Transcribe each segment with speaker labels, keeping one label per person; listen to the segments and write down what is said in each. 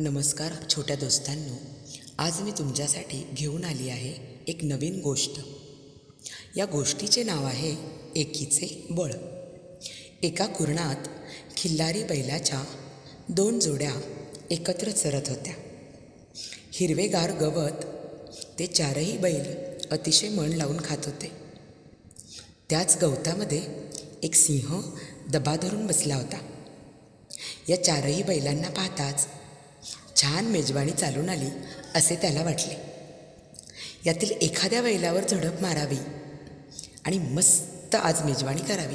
Speaker 1: नमस्कार छोट्या दोस्तांनो आज मी तुमच्यासाठी घेऊन आली आहे एक नवीन गोष्ट. या गोष्टीचे नाव आहे एकीचे बळ. एका कुरणात खिल्लारी बैलाच्या दोन जोड्या एकत्र चरत होत्या. हिरवेगार गवत ते चारही बैल अतिशय मन लावून खात होते. त्याच गवतामध्ये एक सिंह दबा धरून बसला होता. या चारही बैलांना पाहताच छान मेजवानी चालून आली असे त्याला वाटले. यातील एखाद्या बैलावर झडप मारावी आणि मस्त आज मेजवानी करावी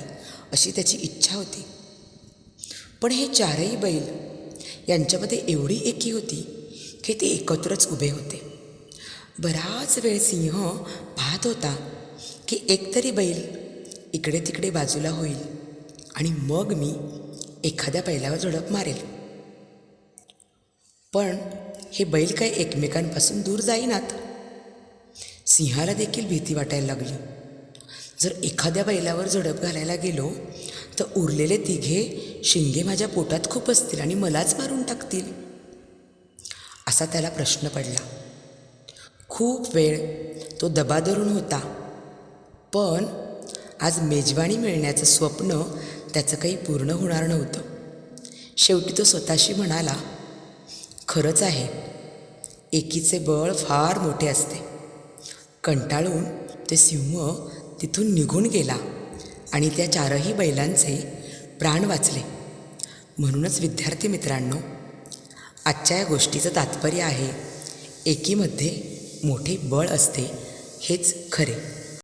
Speaker 1: अशी त्याची इच्छा होती. पण हे चारही बैल यांच्यामध्ये एवढी एकी होती की ते एकत्रच उभे होते. बराच वेळ सिंह पाहत होता की एकतरी बैल इकडे तिकडे बाजूला होईल आणि मग मी एखाद्या बैलावर झडप मारेल. पण हे बैल काय एकमेकांपासून दूर जाईनात? सिंहाला देखील भीती वाटायला लागली. जर एखाद्या बैलावर झडप घालायला गेलो तर उरलेले तिघे शिंगे माझ्या पोटात खूप असतील आणि मलाच मारून टाकतील. असा त्याला प्रश्न पडला. खूप वेळ तो दबा धरून होता. पण आज मेजवानी मिळण्याचं स्वप्न त्याचं काही पूर्ण होणार नव्हतं. शेवटी तो स्वतःशी म्हणाला खरंच आहे. एकीचे बळ फार मोठे असते. कंटाळून ते सिंह तिथून निघून गेला आणि त्या चारही बैलांचे प्राण वाचले. म्हणूनच विद्यार्थी मित्रांनो आजच्या या गोष्टीचं तात्पर्य आहे एकीमध्ये मोठे बळ असते हेच खरे.